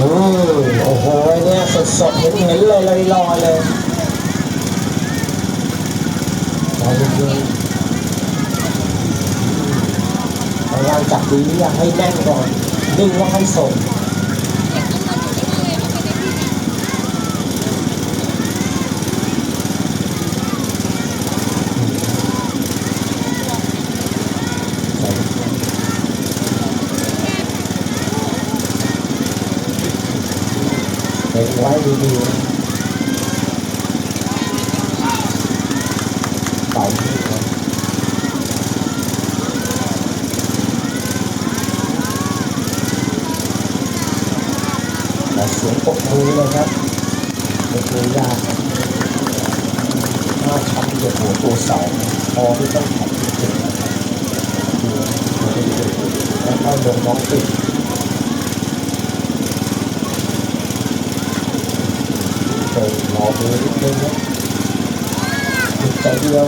อืมโอ้โหเนี่ยสดสดเห็นเห็นเลยลอยลอยเลยลอยจริงพยายามจับดีอยากให้แน่นก่อนดึงว่าให้ส่ง เห็นไว้ดีๆเป่าที่นะแต่เสียงปรบมือเลยครับปรบมือยากครับถ้าชัดเหยียบหัวตัวเสาพอที่ต้องขับที่เก่งนะครับดูดูดูดูแล้วก็ลงน้องติด เติมรอมือนิดนึงนะหยุดใจเดียว